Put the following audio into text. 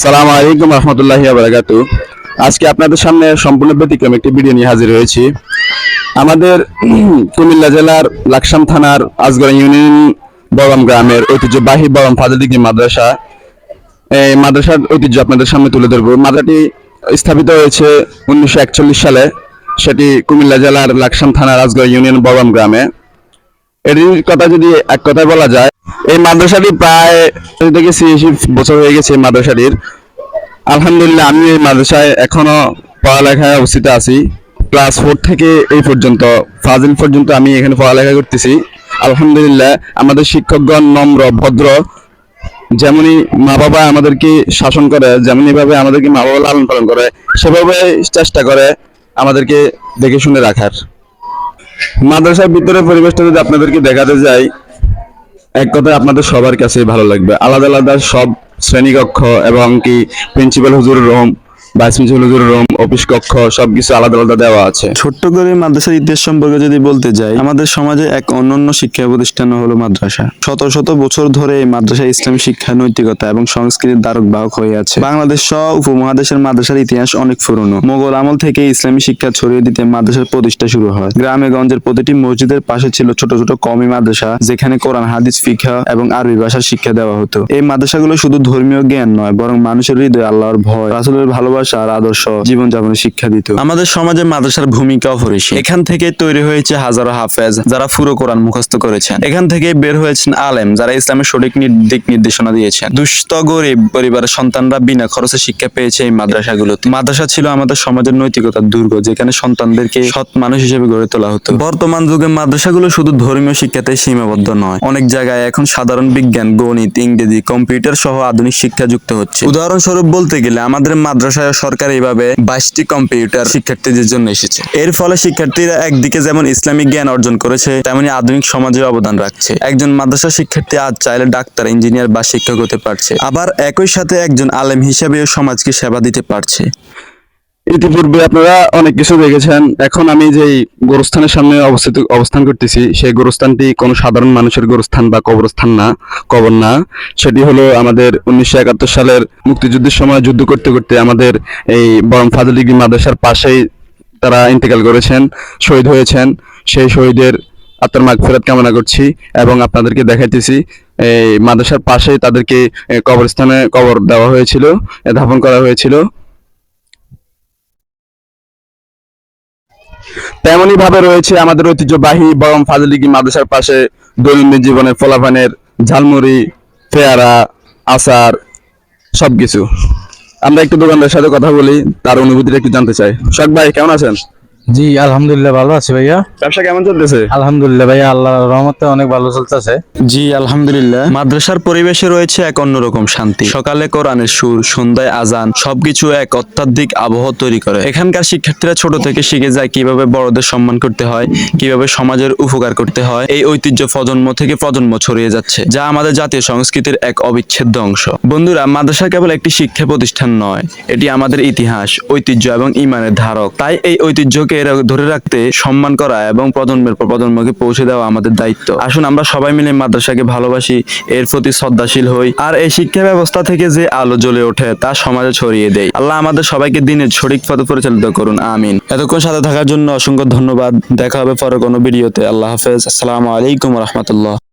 সালাম আলাইকুম রহমতুল্লাহি বারাকাতু। আজকে আপনাদের সামনে সম্পূর্ণ ব্যতিক্রম একটি ভিডিও নিয়ে হাজির হয়েছি। আমাদের কুমিল্লা জেলার লাকসাম থানার আজগড় ইউনিয়ন বরম গ্রামের ঐতিহ্যবাহী বরম ফাজিল ডিগ্রি মাদ্রাসা। এই মাদ্রাসার ঐতিহ্য আপনাদের সামনে তুলে ধরবো। মাদ্রাটি স্থাপিত হয়েছে উনিশশো একচল্লিশ সালে। সেটি কুমিল্লা জেলার লাকসাম থানার আজগড় ইউনিয়ন বরম গ্রামে। এটির কথা যদি এক কথায় বলা যায়, এই মাদ্রাসাটি প্রায় থেকে ছিয়াশি বছর হয়ে গেছে এই মাদ্রাসাটির। আলহামদুলিল্লাহ, আমি এই মাদ্রাসায় এখনও পড়ালেখায় অবস্থিত আছি। ক্লাস ফোর থেকে এই পর্যন্ত, ফাজিল পর্যন্ত আমি এখানে পড়ালেখা করতেছি। আলহামদুলিল্লাহ, আমাদের শিক্ষকগণ নম্র, ভদ্র, যেমনই মা বাবা আমাদেরকে শাসন করে, যেমনই ভাবে আমাদেরকে মা বাবা লালন পালন করে, সেভাবে চেষ্টা করে আমাদেরকে দেখে শুনে রাখার। মাদ্রাসার ভিতরে পরিবেশটা যদি আপনাদেরকে দেখাতে যাই, এক কথায় আপনাদের সবার কাছে ভালো লাগবে। আলাদা আলাদা সব শ্রেণীকক্ষ এবং কি প্রিন্সিপাল হুজুর রুম রুম, অফিস কক্ষ, সবকিছু আলাদা আলাদা দেওয়া আছে। ছোট্ট করে মাদ্রাসার সম্পর্কে যদি বলতে যাই, আমাদের সমাজে এক অনন্য শিক্ষা প্রতিষ্ঠান হলো মাদ্রাসা। শত শত বছর ধরে এই মাদ্রাসা ইসলামী শিক্ষা, নৈতিকতা এবং সংস্কৃতির দ্বারক বাহক হয়ে আছে। বাংলাদেশ সহ উপমহাদেশের মাদ্রাসার ইতিহাস অনেক পুরনো। মোগল আমল থেকে ইসলামী শিক্ষা ছড়িয়ে দিতে মাদ্রাসার প্রতিষ্ঠা শুরু হয়। গ্রামে গঞ্জের প্রতিটি মসজিদের পাশে ছিল ছোট ছোট কমি মাদ্রাসা, যেখানে কোরআন, হাদিস ফিখা এবং আরবি ভাষার শিক্ষা দেওয়া হতো। এই মাদ্রাসাগুলো শুধু ধর্মীয় জ্ঞান নয়, বরং মানুষের হৃদয়ে আল্লাহর ভয়, রাসুলের ভালোবাসা আর আদর্শ জীবনযাপনের শিক্ষা দিত। আমাদের সমাজে মাদ্রাসার ভূমিকা অপরিসীম এখান থেকে তৈরি হয়েছে হাজারো হাফেজ যারা পুরো কোরআন মুখস্থ করেছেন। এখান থেকে বের হয়েছেন আলেম যারা ইসলামের সঠিক দিক নির্দেশনা দিয়েছেন। দুস্থ গরিব পরিবারের সন্তানরা বিনা খরচে শিক্ষা পেয়েছে এই মাদ্রাসাগুলোতে। মাদ্রাসা ছিল আমাদের সমাজের নৈতিকতার দুর্গ যেখানে সন্তানদেরকে সৎ মানুষ হিসেবে গড়ে তোলা হতো। বর্তমান যুগে মাদ্রাসাগুলো শুধু ধর্মীয় শিক্ষাতে সীমাবদ্ধ নয় অনেক জায়গায় এখন সাধারণ বিজ্ঞান গণিত ইংরেজি কম্পিউটার সহ আধুনিক শিক্ষা যুক্ত হচ্ছে। উদাহরণস্বরূপ বলতে গেলে আমাদের মাদ্রাসায় সরকার এইভাবে বাইশটি কম্পিউটার শিক্ষার্থীদের জন্য এসেছে। এর ফলে শিক্ষার্থীরা একদিকে যেমন ইসলামিক জ্ঞান অর্জন করেছে, তেমনি আধুনিক সমাজে অবদান রাখছে। একজন মাদ্রাসা শিক্ষার্থী আজ চাইলে ডাক্তার, ইঞ্জিনিয়ার বা শিক্ষক হতে পারছে। আবার একই সাথে একজন আলেম হিসেবেও সমাজকে সেবা দিতে পারছে। ইতিপূর্বে আপনারা অনেক কিছু দেখেছেন। এখন আমি যেই গোরস্থানের সামনে অবস্থিত, অবস্থান করতেছি, সেই গোরস্থানটি কোনো সাধারণ মানুষের গোরস্থান বা কবরস্থান না, কবর না। সেটি হলো আমাদের উনিশশো একাত্তর সালের মুক্তিযুদ্ধের সময় যুদ্ধ করতে করতে আমাদের এই বরম ফাজল ডিগ্রি মাদ্রাসার পাশেই তারা ইন্তেকাল করেছেন, শহীদ হয়েছেন। সেই শহীদের আত্মার মাগ ফেরত কামনা করছি এবং আপনাদেরকে দেখাইতেছি, এই মাদ্রাসার পাশেই তাদেরকে কবরস্থানে কবর দেওয়া হয়েছিল দাফন করা হয়েছিল। তেমনই ভাবে রয়েছে আমাদের ঐতিহ্যবাহী বরম ফাজলিগি মাদ্রাসার পাশে দৈনন্দিন জীবনের ফলাফানের ঝালমুড়ি, পেয়ারা, আচার, সবকিছু। আমরা একটু দোকানদারের সাথে কথা বলি, তার অনুভূতিটা একটু জানতে চাই। শখ ভাই, কেমন আছেন? জি আলহামদুলিল্লাহ ভালো আছি ভাইয়া। ব্যবসা কেমন চলতেছে? আলহামদুলিল্লাহ ভাইয়া আল্লাহর রহমতে অনেক ভালো চলতেছে। জি আলহামদুলিল্লাহ। মাদ্রাসার পরিবেশে রয়েছে এক অন্যরকম শান্তি। সকালে কোরআনের সুর সন্ধ্যায় আজান সবকিছু এক অত্যাধিক আবহ তৈরি করে। এখানকার শিক্ষার্থীরা ছোট থেকে শিখে যায় কীভাবে বড়দের সম্মান করতে হয় কীভাবে সমাজের উপকার করতে হয়। এই ঐতিহ্য প্রজন্ম থেকে প্রজন্ম ছড়িয়ে যাচ্ছে যা আমাদের জাতীয় সংস্কৃতির এক অবিচ্ছেদ্য অংশ। বন্ধুরা মাদ্রাসা কেবল একটি শিক্ষা প্রতিষ্ঠান নয় এটি আমাদের ইতিহাস ঐতিহ্য এবং ইমানের ধারক। তাই এই ঐতিহ্যকে এরা- ধরে রাখতে সম্মান করা এবং প্রজন্মের পর প্রজন্মকে পৌঁছে দেওয়া আমাদের দায়িত্ব। আসুন আমরা সবাই মিলে মাদ্রাসাকে ভালোবাসি, এর প্রতি শ্রদ্ধাশীল হই আর এই শিক্ষা ব্যবস্থা থেকে যে আলো জ্বলে ওঠে তা সমাজে ছড়িয়ে দেয় আল্লাহ আমাদের সবাইকে দিনের সঠিক পথে পরিচালিত করুন, আমিন। এতক্ষণ সাথে থাকার জন্য অসংখ্য ধন্যবাদ। দেখা হবে পরে কোনো ভিডিওতে। আল্লাহ হাফেজ। আসসালামু আলাইকুম রহমতুল্লাহ।